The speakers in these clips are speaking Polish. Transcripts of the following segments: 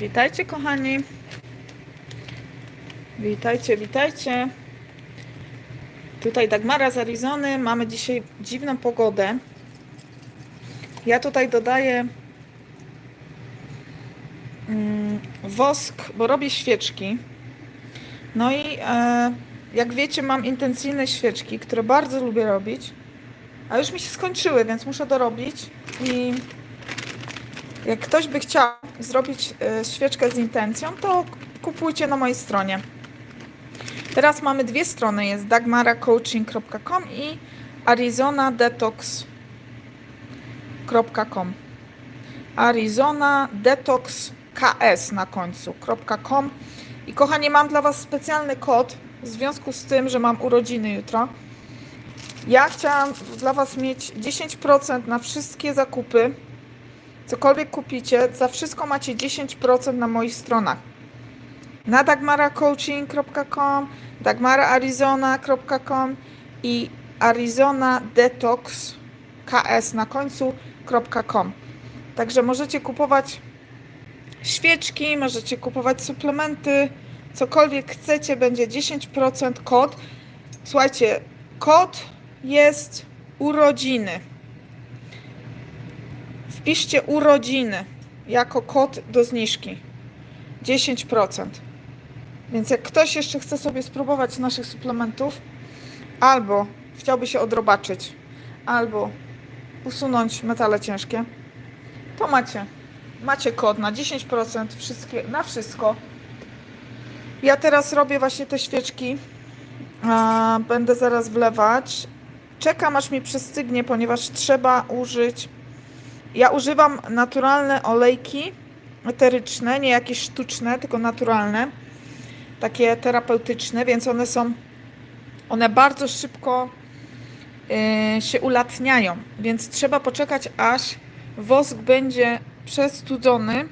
Witajcie, kochani. Witajcie, witajcie. Tutaj Dagmara z Arizony. Mamy dzisiaj dziwną pogodę. Ja tutaj dodaję mm, wosk, bo robię świeczki. No i e, jak wiecie, mam intencyjne świeczki, które bardzo lubię robić. A już mi się skończyły, więc muszę dorobić. I jak ktoś by chciał zrobić e, świeczkę z intencją, to kupujcie na mojej stronie. Teraz mamy dwie strony, jest dagmaracoaching.com i arizonadetox.com Arizona Detox KS na końcu.com i kochani, mam dla Was specjalny kod w związku z tym, że mam urodziny jutro. Ja chciałam dla Was mieć 10% na wszystkie zakupy. Cokolwiek kupicie, za wszystko macie 10% na moich stronach. Na dagmaracoaching.com, dagmaraarizona.com i Arizona Detox KS na końcu.com. Także możecie kupować świeczki, możecie kupować suplementy, cokolwiek chcecie, będzie 10% kod. Słuchajcie, kod jest urodziny. Wpiszcie urodziny jako kod do zniżki. 10%. Więc jak ktoś jeszcze chce sobie spróbować naszych suplementów, albo chciałby się odrobaczyć, albo usunąć metale ciężkie, to macie. Macie kod na 10% wszystkie, na wszystko. Ja teraz robię właśnie te świeczki. Będę zaraz wlewać. Czekam aż mi przestygnie, ponieważ trzeba użyć. Ja używam naturalne olejki eteryczne, nie jakieś sztuczne, tylko naturalne. Takie terapeutyczne, więc one są. One bardzo szybko yy, się ulatniają, więc trzeba poczekać aż wosk będzie przestudzony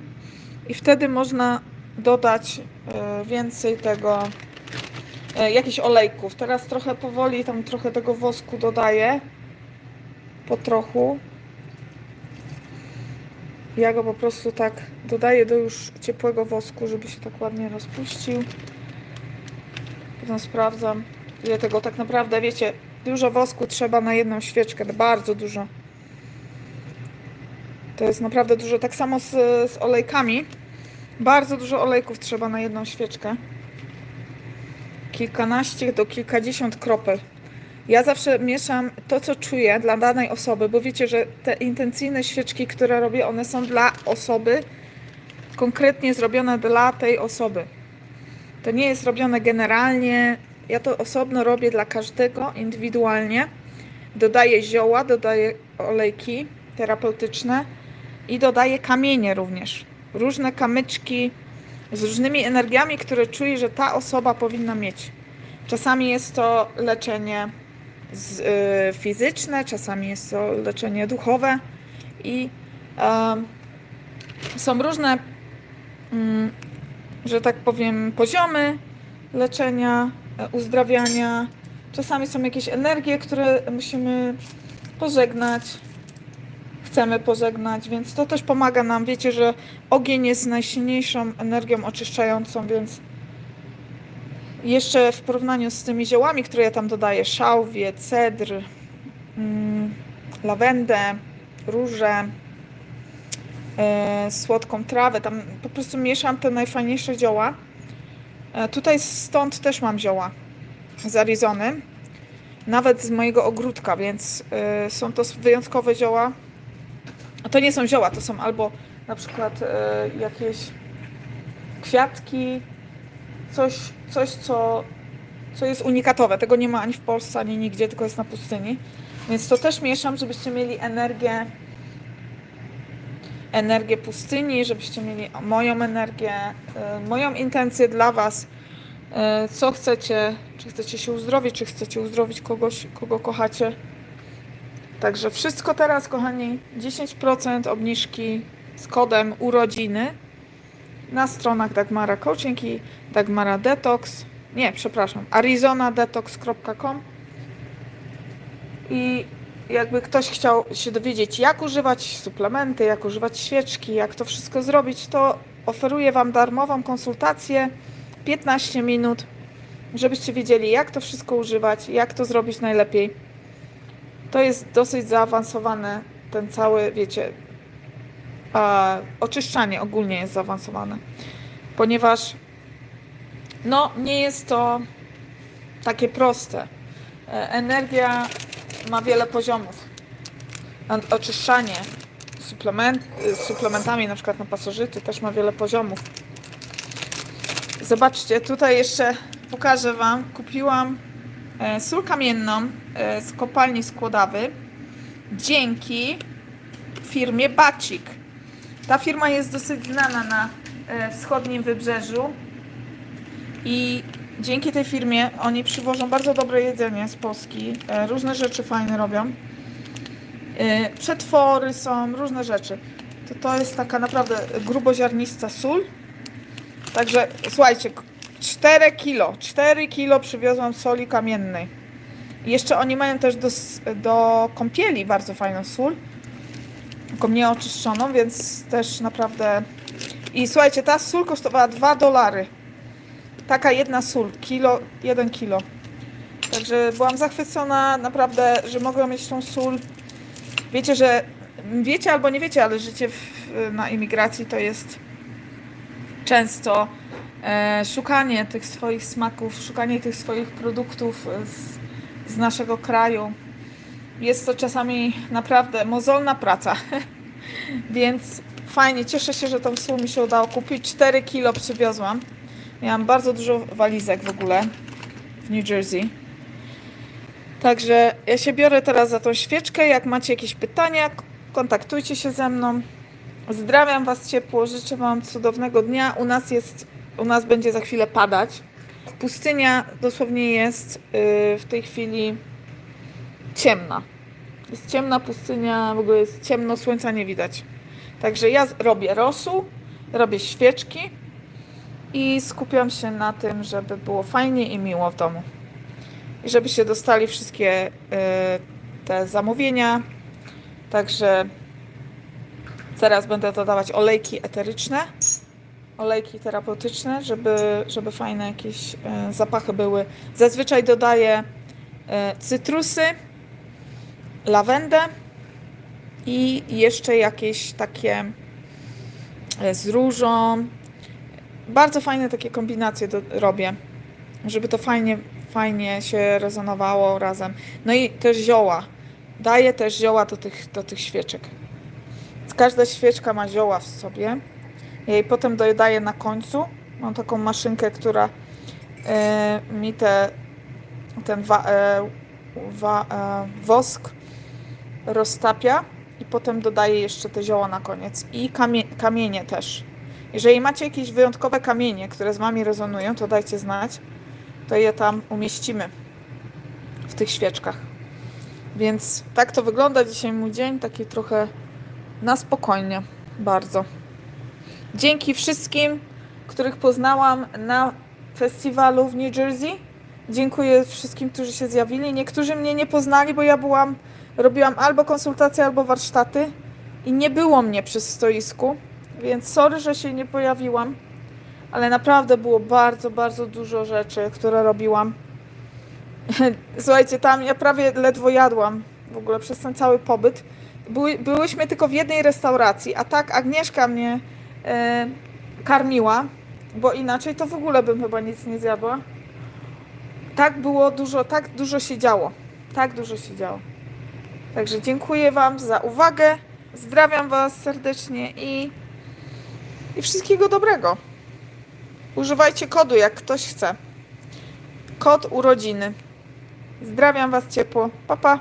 i wtedy można dodać e, więcej tego, e, jakichś olejków. Teraz trochę powoli tam trochę tego wosku dodaję, po trochu. Ja go po prostu tak dodaję do już ciepłego wosku, żeby się tak ładnie rozpuścił. Potem sprawdzam, ile tego tak naprawdę, wiecie, dużo wosku trzeba na jedną świeczkę, bardzo dużo. To jest naprawdę dużo. Tak samo z, z olejkami. Bardzo dużo olejków trzeba na jedną świeczkę. Kilkanaście do kilkadziesiąt kropel. Ja zawsze mieszam to, co czuję dla danej osoby, bo wiecie, że te intencyjne świeczki, które robię, one są dla osoby, konkretnie zrobione dla tej osoby. To nie jest robione generalnie. Ja to osobno robię dla każdego indywidualnie. Dodaję zioła, dodaję olejki terapeutyczne i dodaję kamienie również. Różne kamyczki z różnymi energiami, które czuję, że ta osoba powinna mieć. Czasami jest to leczenie z, y, fizyczne, czasami jest to leczenie duchowe i y, są różne, mm, że tak powiem, poziomy leczenia, e, uzdrawiania. Czasami są jakieś energie, które musimy pożegnać, chcemy pożegnać, więc to też pomaga nam. Wiecie, że ogień jest najsilniejszą energią oczyszczającą, więc jeszcze w porównaniu z tymi ziołami, które ja tam dodaję, szałwie, cedr, mm, lawendę, róże, e, słodką trawę, tam po prostu mieszam te najfajniejsze zioła. E, tutaj stąd też mam zioła z Arizony, nawet z mojego ogródka, więc e, są to wyjątkowe zioła. To nie są zioła, to są albo na przykład jakieś kwiatki, coś, coś co, co jest unikatowe. Tego nie ma ani w Polsce, ani nigdzie, tylko jest na pustyni. Więc to też mieszam, żebyście mieli energię, energię pustyni, żebyście mieli moją energię, e, moją intencję dla Was. E, Co chcecie, czy chcecie się uzdrowić, czy chcecie uzdrowić kogoś, kogo kochacie. Także wszystko teraz, kochani, 10% obniżki z kodem urodziny na stronach Dagmara Coaching i Dagmara Detox. Nie, przepraszam, arizonadetox.com. I jakby ktoś chciał się dowiedzieć, jak używać suplementy, jak używać świeczki, jak to wszystko zrobić, to oferuję Wam darmową konsultację 15 minut, żebyście wiedzieli, jak to wszystko używać, jak to zrobić najlepiej. To jest dosyć zaawansowane, ten cały, wiecie, e, oczyszczanie ogólnie jest zaawansowane, ponieważ no, nie jest to takie proste. E, Energia ma wiele poziomów. Oczyszczanie suplement, y, suplementami, na przykład na pasożyty, też ma wiele poziomów. Zobaczcie, tutaj jeszcze pokażę Wam. Kupiłam e, sól kamienną e, z kopalni Skłodawy dzięki firmie Bacik. Ta firma jest dosyć znana na e, wschodnim wybrzeżu i dzięki tej firmie oni przywożą bardzo dobre jedzenie z Polski. E, Różne rzeczy fajne robią. E, Przetwory są, różne rzeczy. To, to jest taka naprawdę gruboziarnista sól. Także słuchajcie, k- 4 kilo, 4 kilo przywiozłam soli kamiennej. Jeszcze oni mają też do, do kąpieli bardzo fajną sól. Tylko mnie oczyszczoną, więc też naprawdę... I słuchajcie, ta sól kosztowała 2 dolary. Taka jedna sól, kilo, 1 kilo. Także byłam zachwycona naprawdę, że mogłam mieć tą sól. Wiecie, że wiecie albo nie wiecie, ale życie w, na imigracji to jest często e, szukanie tych swoich smaków, szukanie tych swoich produktów z, z naszego kraju. Jest to czasami naprawdę mozolna praca. Więc fajnie, cieszę się, że tą sól mi się udało kupić. 4 kilo przywiozłam. Miałam bardzo dużo walizek w ogóle w New Jersey. Także ja się biorę teraz za tą świeczkę. Jak macie jakieś pytania, kontaktujcie się ze mną. Zdrawiam Was ciepło, życzę Wam cudownego dnia. U nas jest, u nas będzie za chwilę padać. Pustynia dosłownie jest yy, w tej chwili ciemna. Jest ciemna pustynia, w ogóle jest ciemno, słońca nie widać. Także ja robię rosół, robię świeczki i skupiam się na tym, żeby było fajnie i miło w domu. I żebyście dostali wszystkie y, te zamówienia. Także teraz będę dodawać olejki eteryczne, olejki terapeutyczne, żeby, żeby fajne jakieś y, zapachy były. Zazwyczaj dodaję y, cytrusy, lawendę i jeszcze jakieś takie y, z różą. Bardzo fajne takie kombinacje do, robię, żeby to fajnie, fajnie się rezonowało razem. No i też zioła. Daję też zioła do tych, do tych świeczek. Każda świeczka ma zioła w sobie. Ja jej potem dodaję na końcu. Mam taką maszynkę, która e, mi te, ten wa, e, wa, e, wosk roztapia i potem dodaję jeszcze te zioła na koniec. I kamie, kamienie też. Jeżeli macie jakieś wyjątkowe kamienie, które z Wami rezonują, to dajcie znać. To je tam umieścimy w tych świeczkach. Więc tak to wygląda dzisiaj mój dzień, taki trochę na spokojnie, bardzo. Dzięki wszystkim, których poznałam na festiwalu w New Jersey. Dziękuję wszystkim, którzy się zjawili. Niektórzy mnie nie poznali, bo ja byłam, robiłam albo konsultacje, albo warsztaty i nie było mnie przy stoisku, więc sorry, że się nie pojawiłam, ale naprawdę było bardzo, bardzo dużo rzeczy, które robiłam. Słuchajcie, tam ja prawie ledwo jadłam w ogóle przez ten cały pobyt. Były, byłyśmy tylko w jednej restauracji, a tak Agnieszka mnie e, karmiła, bo inaczej to w ogóle bym chyba nic nie zjadła. Tak było dużo, tak dużo się działo. Tak dużo się działo. Także dziękuję Wam za uwagę. Zdrawiam Was serdecznie i, i wszystkiego dobrego. Używajcie kodu, jak ktoś chce. Kod urodziny. Zdrawiam Was ciepło. Pa, pa.